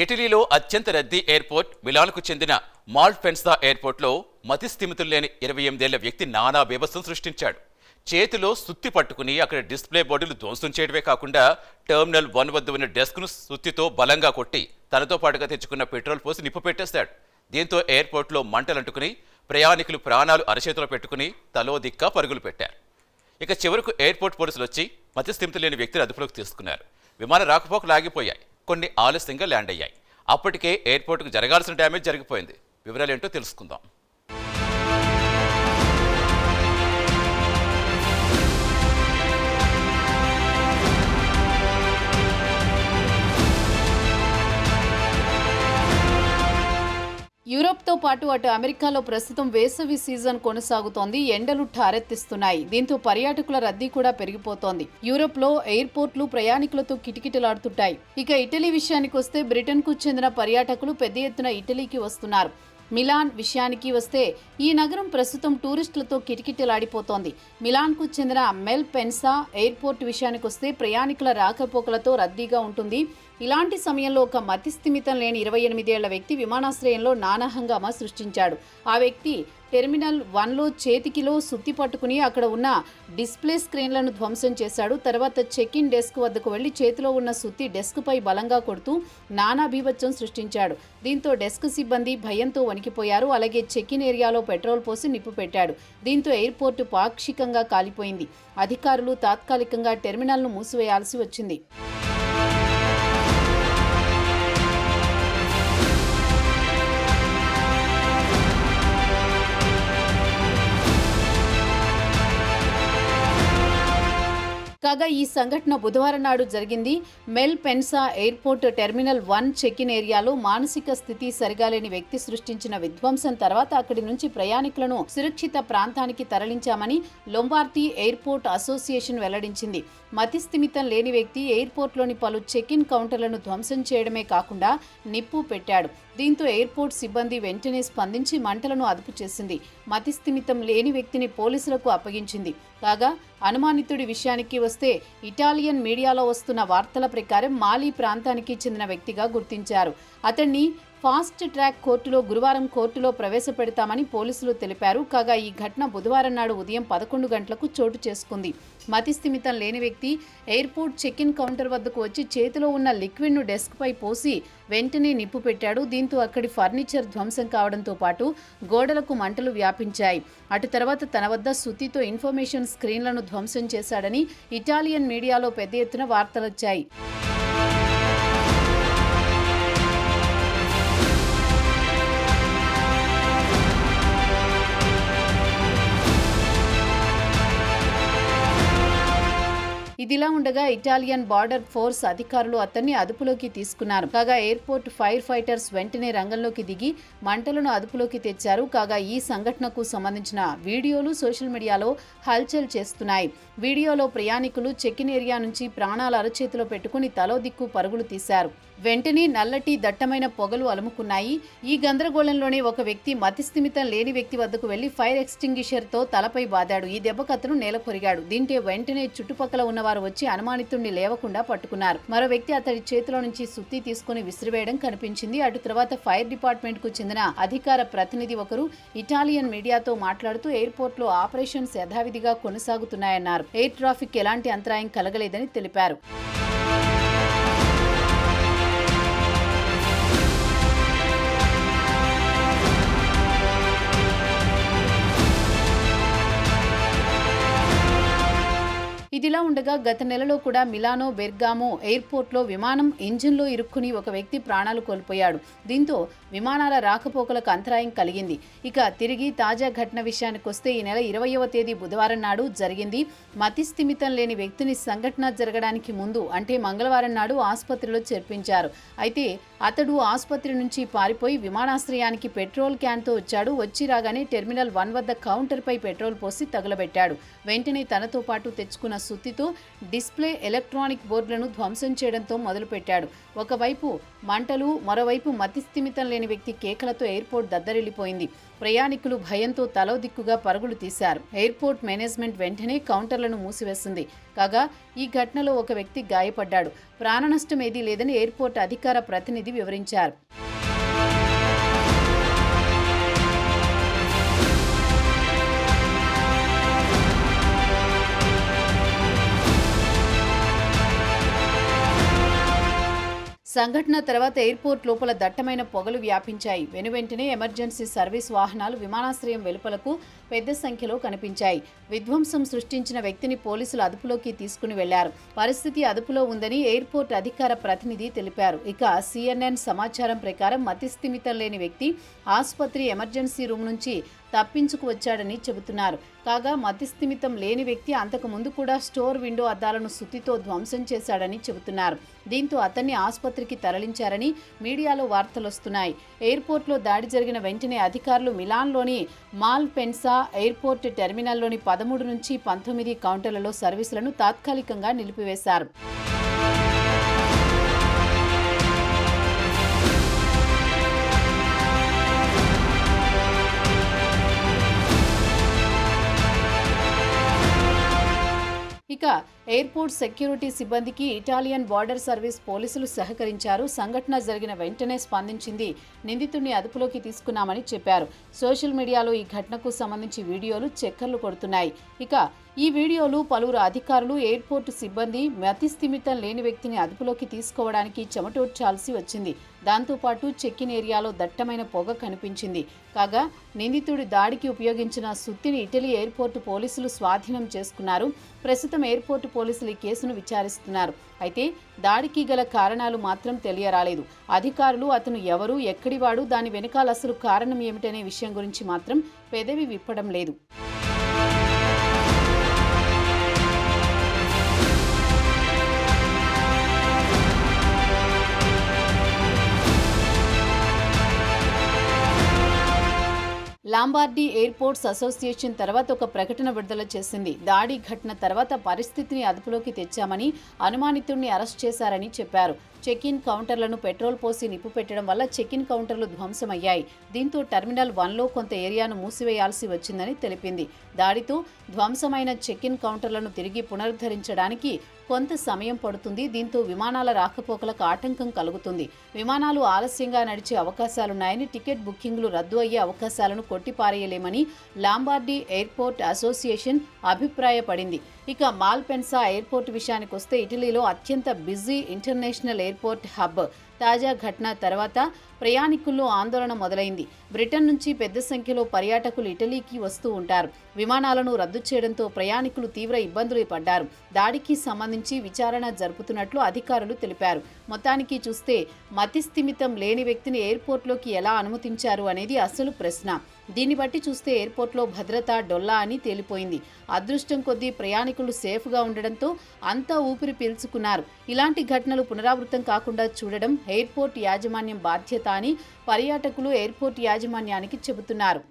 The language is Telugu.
ఇటలీలో అత్యంత రద్దీ ఎయిర్పోర్ట్ మిలాన్కు చెందిన మాల్ఫెన్సా ఎయిర్పోర్ట్లో మతిస్థిమితులు లేని ఇరవై ఎనిమిదేళ్ళ వ్యక్తి నానా బీభత్సం సృష్టించాడు. చేతిలో సుత్తి పట్టుకుని అక్కడ డిస్ప్లే బోర్డులు ధ్వంసం చేయడమే కాకుండా టెర్మినల్ వన్ వద్ద ఉన్న డెస్క్ను సుత్తితో బలంగా కొట్టి తనతో పాటుగా తెచ్చుకున్న పెట్రోల్ పోసి నిప్పు పెట్టేశాడు దీంతో ఎయిర్పోర్ట్లో మంటలంటుకుని ప్రయాణికులు ప్రాణాలు అరచేతిలో పెట్టుకుని తలో దిక్కా పరుగులు పెట్టారు. ఇక చివరకు ఎయిర్పోర్ట్ పోలీసులు వచ్చి మతిస్థిమితి లేని వ్యక్తిని అదుపులోకి తీసుకున్నారు. విమాన రాకపోకలు ఆగిపోయాయి. కొన్ని ఆలస్యంగా ల్యాండ్ అయ్యాయి. అప్పటికే ఎయిర్పోర్ట్కు జరగాల్సిన డ్యామేజ్ జరిగిపోయింది. వివరాలు ఏంటో తెలుసుకుందాం. యూరోప్తో పాటు అటు అమెరికాలో ప్రస్తుతం వేసవి సీజన్ కొనసాగుతోంది. ఎండలు ఠారెత్తిస్తున్నాయి. దీంతో పర్యాటకుల రద్దీ కూడా పెరిగిపోతోంది. యూరోప్లో ఎయిర్పోర్ట్లు ప్రయాణికులతో కిటకిటలాడుతుంటాయి. ఇక ఇటలీ విషయానికి వస్తే బ్రిటన్కు చెందిన పర్యాటకులు పెద్ద ఎత్తున ఇటలీకి వస్తున్నారు. మిలాన్ విషయానికి వస్తే ఈ నగరం ప్రస్తుతం టూరిస్టులతో కిటకిటలాడిపోతోంది. మిలాన్కు చెందిన మెల్ పెన్సా ఎయిర్పోర్ట్ విషయానికి వస్తే ప్రయాణికుల రాకపోకలతో రద్దీగా ఉంటుంది. ఇలాంటి సమయంలో ఒక మతిస్థిమితం లేని ఇరవై ఎనిమిదేళ్ళ వ్యక్తి విమానాశ్రయంలో నానా హంగామా సృష్టించాడు. ఆ వ్యక్తి టెర్మినల్ వన్లో చేతికిలో సుత్తి పట్టుకుని అక్కడ ఉన్న డిస్ప్లే స్క్రీన్లను ధ్వంసం చేశాడు. తర్వాత చెక్ ఇన్ డెస్క్ వద్దకు వెళ్ళి చేతిలో ఉన్న సుత్తి డెస్క్పై బలంగా కొడుతూ నానా బీభత్సం సృష్టించాడు. దీంతో డెస్క్ సిబ్బంది భయంతో వణికిపోయారు. అలాగే చెక్ ఇన్ ఏరియాలో పెట్రోల్ పోసి నిప్పు పెట్టాడు. దీంతో ఎయిర్పోర్టు పాక్షికంగా కాలిపోయింది. అధికారులు తాత్కాలికంగా టెర్మినల్ను మూసివేయాల్సి వచ్చింది. కాగా ఈ సంఘటన బుధవారం నాడు జరిగింది. Malpensa airport terminal one check in ఏరియాలో మానసిక స్థితి సరిగాలేని వ్యక్తి సృష్టించిన విధ్వంసం తర్వాత అక్కడి నుంచి ప్రయాణికులను సురక్షిత ప్రాంతానికి తరలించామని లొంబార్టీ ఎయిర్పోర్ట్ అసోసియేషన్ వెల్లడించింది. మతిస్థిమితం లేని వ్యక్తి ఎయిర్పోర్ట్లోని పలు చెక్ ఇన్ కౌంటర్లను ధ్వంసం చేయడమే కాకుండా నిప్పు పెట్టాడు. దీంతో ఎయిర్పోర్ట్ సిబ్బంది వెంటనే స్పందించి మంటలను అదుపు చేసింది. మతిస్థిమితం లేని వ్యక్తిని పోలీసులకు అప్పగించింది. కాగా అనుమానితుడి విషయానికి వస్తే ఇటాలియన్ మీడియాలో వస్తున్న వార్తల ప్రకారం మాలీ ప్రాంతానికి చెందిన వ్యక్తిగా గుర్తించారు. అతన్ని ఫాస్ట్ ట్రాక్ కోర్టులో గురువారం కోర్టులో ప్రవేశపెడతామని పోలీసులు తెలిపారు. కాగా ఈ ఘటన బుధవారం నాడు ఉదయం పదకొండు గంటలకు చోటు చేసుకుంది. మతిస్థిమితం లేని వ్యక్తి ఎయిర్పోర్ట్ చెక్ ఇన్ కౌంటర్ వద్దకు వచ్చి చేతిలో ఉన్న లిక్విడ్ను డెస్క్పై పోసి వెంటనే నిప్పు పెట్టాడు. దీంతో అక్కడి ఫర్నిచర్ ధ్వంసం కావడంతో పాటు గోడలకు మంటలు వ్యాపించాయి. అటు తర్వాత తన వద్ద సుత్తితో ఇన్ఫర్మేషన్ స్క్రీన్లను ధ్వంసం చేశాడని ఇటాలియన్ మీడియాలో పెద్ద ఎత్తున వార్తలొచ్చాయి. ఇదిలా ఉండగా ఇటాలియన్ బార్డర్ ఫోర్స్ అధికారులు అతన్ని అదుపులోకి తీసుకున్నారు. కాగా ఎయిర్పోర్ట్ ఫైర్ ఫైటర్స్ వెంటనే రంగంలోకి దిగి మంటలను అదుపులోకి తెచ్చారు. కాగా ఈ సంఘటనకు సంబంధించిన వీడియోలు సోషల్ మీడియాలో హల్చల్ చేస్తున్నాయి. వీడియోలో ప్రయాణికులు చెక్కిన్ ఏరియా నుంచి ప్రాణాల అరచేతిలో పెట్టుకుని తలో దిక్కు పరుగులు తీశారు. వెంటనే నల్లటి దట్టమైన పొగలు అలుముకున్నాయి. ఈ గందరగోళంలోనే ఒక వ్యక్తి మతిస్థిమితం లేని వ్యక్తి వద్దకు వెళ్ళి ఫైర్ ఎక్స్టింగ్విషర్తో తలపై బాదాడు ఈ దెబ్బకతను అతను నేల కొరిగాడు దీంతో వెంటనే చుట్టుపక్కల ఉన్నవారు వారు వచ్చి అనుమానితుడిని లేవకుండా పట్టుకున్నారు. మరో వ్యక్తి అతడి చేతిలో నుంచి సుత్తి తీసుకుని విసిరివేయడం కనిపించింది. అటు తర్వాత ఫైర్ డిపార్ట్మెంట్కు చెందిన అధికార ప్రతినిధి ఒకరు ఇటాలియన్ మీడియాతో మాట్లాడుతూ ఎయిర్పోర్ట్లో ఆపరేషన్స్ యథావిధిగా కొనసాగుతున్నాయన్నారు. ఎయిర్ ట్రాఫిక్ ఎలాంటి అంతరాయం కలగలేదని తెలిపారు. ఇదిలా ఉండగా గత నెలలో కూడా మిలానో బెర్గామో ఎయిర్పోర్ట్లో విమానం ఇంజిన్లో ఇరుక్కుని ఒక వ్యక్తి ప్రాణాలు కోల్పోయాడు. దీంతో విమానాల రాకపోకలకు అంతరాయం కలిగింది. ఇక తిరిగి తాజా ఘటన విషయానికి వస్తే ఈ నెల ఇరవయవ తేదీ బుధవారం నాడు జరిగింది. మతిస్థిమితం లేని వ్యక్తిని సంఘటన జరగడానికి ముందు అంటే మంగళవారం నాడు ఆసుపత్రిలో చేర్పించారు. అయితే అతడు ఆసుపత్రి నుంచి పారిపోయి విమానాశ్రయానికి పెట్రోల్ క్యాన్తో వచ్చాడు. వచ్చి రాగానే టెర్మినల్ వన్ వద్ద కౌంటర్పై పెట్రోల్ పోసి తగులబెట్టాడు. వెంటనే తనతో పాటు తెచ్చుకున్న సుత్తితో డిస్ప్లే ఎలక్ట్రానిక్ బోర్డులను ధ్వంసం చేయడంతో మొదలుపెట్టాడు. ఒకవైపు మంటలు మరోవైపు మతిస్థిమితం లేని వ్యక్తి కేకలతో ఎయిర్పోర్ట్ దద్దరిల్లిపోయింది. ప్రయాణికులు భయంతో తలో దిక్కుగా పరుగులు తీశారు. ఎయిర్పోర్ట్ మేనేజ్మెంట్ వెంటనే కౌంటర్లను మూసివేసింది. కాగా ఈ ఘటనలో ఒక వ్యక్తి గాయపడ్డాడు. ప్రాణనష్టం ఏదీ లేదని ఎయిర్పోర్ట్ అధికార ప్రతినిధి వివరించారు. సంఘటన తర్వాత ఎయిర్పోర్ట్ లోపల దట్టమైన పొగలు వ్యాపించాయి. వెనువెంటనే ఎమర్జెన్సీ సర్వీస్ వాహనాలు విమానాశ్రయం వెలుపలకు పెద్ద సంఖ్యలో కనిపించాయి. విధ్వంసం సృష్టించిన వ్యక్తిని పోలీసులు అదుపులోకి తీసుకుని వెళ్ళారు. పరిస్థితి అదుపులో ఉందని ఎయిర్పోర్ట్ అధికార ప్రతినిధి తెలిపారు. ఇక సిఎన్ఎన్ సమాచారం ప్రకారం మతిస్థిమితం లేని వ్యక్తి ఆసుపత్రి ఎమర్జెన్సీ రూమ్ నుంచి తప్పించుకు వచ్చాడని చెబుతున్నారు. కాగా మతిస్థిమితం లేని వ్యక్తి అంతకు ముందు కూడా స్టోర్ విండో అద్దాలను సుత్తితో ధ్వంసం చేశాడని చెబుతున్నారు. దీంతో అతన్ని ఆసుపత్రికి తరలించారని మీడియాలో వార్తలొస్తున్నాయి ఎయిర్పోర్ట్లో దాడి జరిగిన వెంటనే అధికారులు మిలాన్లోని మాల్ పెన్సా ఎయిర్పోర్ట్ టెర్మినల్లోని పదమూడు నుంచి పంతొమ్మిది కౌంటర్లలో సర్వీసులను తాత్కాలికంగా నిలిపివేశారు. ఇక ఎయిర్పోర్ట్ సెక్యూరిటీ సిబ్బందికి ఇటాలియన్ బార్డర్ సర్వీస్ పోలీసులు సహకరించారు. సంఘటన జరిగిన వెంటనే స్పందించింది. నిందితుడిని అదుపులోకి తీసుకున్నామని చెప్పారు. సోషల్ మీడియాలో ఈ ఘటనకు సంబంధించి వీడియోలు చక్కర్లు కొడుతున్నాయి. ఇక ఈ వీడియోలు పలువురు అధికారులు ఎయిర్పోర్ట్ సిబ్బంది మతిస్థిమితం లేని వ్యక్తిని అదుపులోకి తీసుకోవడానికి చెమటోడ్చాల్సి వచ్చింది. దాంతోపాటు చెక్కిన్ ఏరియాలో దట్టమైన పొగ కనిపించింది. కాగా నిందితుడి దాడికి ఉపయోగించిన సుత్తిని ఇటలీ ఎయిర్పోర్టు పోలీసులు స్వాధీనం చేసుకున్నారు. ప్రస్తుతం ఎయిర్పోర్టు పోలీసులు ఈ కేసును విచారిస్తున్నారు. అయితే దాడికి గల కారణాలు మాత్రం తెలియరాలేదు. అధికారులు అతను ఎవరు ఎక్కడివాడు దాని వెనకాల అసలు కారణం ఏమిటనే విషయం గురించి మాత్రం పెదవి విప్పడం లేదు. లాంబార్డీ ఎయిర్పోర్ట్స్ అసోసియేషన్ తర్వాత ఒక ప్రకటన విడుదల చేసింది. దాడి ఘటన తర్వాత పరిస్థితిని అదుపులోకి తెచ్చామని అనుమానితుడిని అరెస్ట్ చేశారని చెప్పారు. చెక్ ఇన్ కౌంటర్లను పెట్రోల్ పోసి నిప్పు పెట్టడం వల్ల చెక్ ఇన్ కౌంటర్లు ధ్వంసమయ్యాయి. దీంతో టెర్మినల్ వన్లో కొంత ఏరియాను మూసివేయాల్సి వచ్చిందని తెలిపింది. దాడితో ధ్వంసమైన చెక్ ఇన్ కౌంటర్లను తిరిగి పునరుద్ధరించడానికి కొంత సమయం పడుతుంది. దీంతో విమానాల రాకపోకలకు ఆటంకం కలుగుతుంది. విమానాలు ఆలస్యంగా నడిచే అవకాశాలున్నాయని టికెట్ బుకింగ్లు రద్దు అయ్యే అవకాశాలను కొట్టిపారేయలేమని లాంబార్డీ ఎయిర్పోర్ట్ అసోసియేషన్ అభిప్రాయపడింది. ఇక మాల్పెన్సా ఎయిర్పోర్ట్ విషయానికి వస్తే ఇటలీలో అత్యంత బిజీ ఇంటర్నేషనల్ ఎయిర్పోర్ట్ హబ్ తాజా ఘటన తర్వాత ప్రయాణికుల్లో ఆందోళన మొదలైంది. బ్రిటన్ నుంచి పెద్ద సంఖ్యలో పర్యాటకులు ఇటలీకి వస్తూ ఉంటారు. విమానాలను రద్దు చేయడంతో ప్రయాణికులు తీవ్ర ఇబ్బందులు పడ్డారు. దాడికి సంబంధించి విచారణ జరుపుతున్నట్లు అధికారులు తెలిపారు. మొత్తానికి చూస్తే మతిస్థిమితం లేని వ్యక్తిని ఎయిర్పోర్ట్లోకి ఎలా అనుమతించారు అనేది అసలు ప్రశ్న. దీన్ని బట్టి చూస్తే ఎయిర్పోర్ట్లో భద్రత డొల్లా అని తేలిపోయింది. అదృష్టం కొద్దీ ప్రయాణికులు సేఫ్గా ఉండడంతో అంతా ఊపిరి పీల్చుకున్నారు. ఇలాంటి ఘటనలు పునరావృతం కాకుండా చూడడం ఎయిర్పోర్ట్ యాజమాన్యం బాధ్యత అని పర్యాటకులు ఎయిర్పోర్ట్ యాజమాన్యానికి చెబుతున్నారు.